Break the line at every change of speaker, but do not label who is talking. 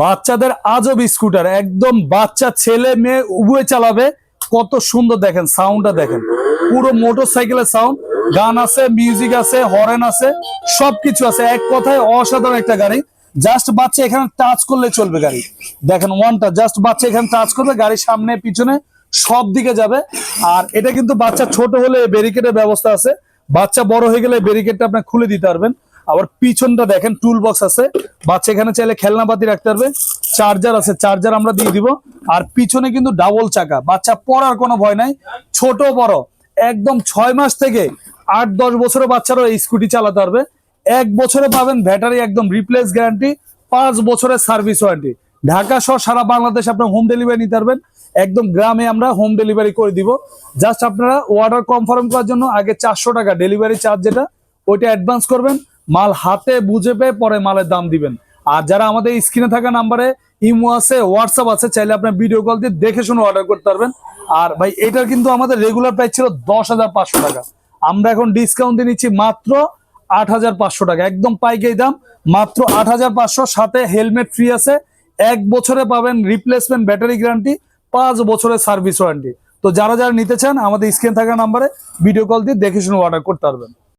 বাচ্চাদের আজব স্কুটার, একদম বাচ্চা, ছেলে, মেয়ে উভয় চালাবে। কত সুন্দর দেখেন সাউন্ডটা দেখেন। পুরো মোটর সাইকেলের সাউন্ড গান আছে মিউজিক আছে হরেন আছে, সবকিছু আছে। এক কথায় অসাধারণ একটা গাড়ি। জাস্ট বাচ্চা এখানে টাচ করলে চলবে গাড়ি। দেখেন ওয়ানটা জাস্ট বাচ্চা এখানে টাচ করবে, গাড়ির সামনে, পিছনে, সব দিকে যাবে। আর এটা কিন্তু বাচ্চা ছোট হলে ব্যারিকেডের ব্যবস্থা আছে। বাচ্চা বড় হয়ে গেলে ব্যারিকেডটা আপনি খুলে দিতে পারবেন। আবার পিছনটা দেখেন টুল বক্স আছে। বাচ্চা এখানে চাইলে খেলনাপাতি রাখতে পারবে। চার্জার আছে চার্জার আমরা দিয়ে দিব। আর পিছনে কিন্তু ডাবল চাকা। বাচ্চা পড়ার কোনো ভয় নাই। ছোট, বড়। একদম ছয় মাস থেকে আট, দশ বছরের বাচ্চারা এই স্কুটি চালাতে পারবে। এক বছরে পাবেন ব্যাটারি একদম রিপ্লেস গ্যারান্টি পাঁচ বছরের সার্ভিস ওয়ারেন্টি ঢাকা সহ সারা বাংলাদেশ আপনার হোম ডেলিভারি নিতে পারবেন। একদম গ্রামে আমরা হোম ডেলিভারি করে দিব। জাস্ট আপনারা অর্ডার কনফার্ম করার জন্য আগে চারশো টাকা ডেলিভারি চার্জ যেটা, ওইটা অ্যাডভান্স করবেন। মাল হাতে বুঝে পেয়ে পরে মালের দাম দিবেন। আর যারা আমাদের স্ক্রিনে থাকা নাম্বারে ইমো আছে হোয়াটসঅ্যাপ আছে, চাইলে আপনার ভিডিও কল দিয়ে দেখে শুনে অর্ডার করতে পারবেন। আর ভাই, এটার কিন্তু আমাদের রেগুলার প্রাইস ছিল দশ হাজার পাঁচশো টাকা। আমরা এখন ডিসকাউন্ট দিয়ে নিচ্ছি মাত্র আট হাজার পাঁচশো টাকা। একদম পাইকারি দাম, মাত্র আট হাজার পাঁচশো। সাথে হেলমেট ফ্রি আছে। এক বছরে পাবেন রিপ্লেসমেন্ট ব্যাটারি গ্যারান্টি পাঁচ বছরের সার্ভিস ওয়ারেন্টি তো যারা যারা নিতে চান, আমাদের স্ক্রিন থাকা নাম্বারে ভিডিও কল দিয়ে দেখে শুনে অর্ডার করতে পারবেন।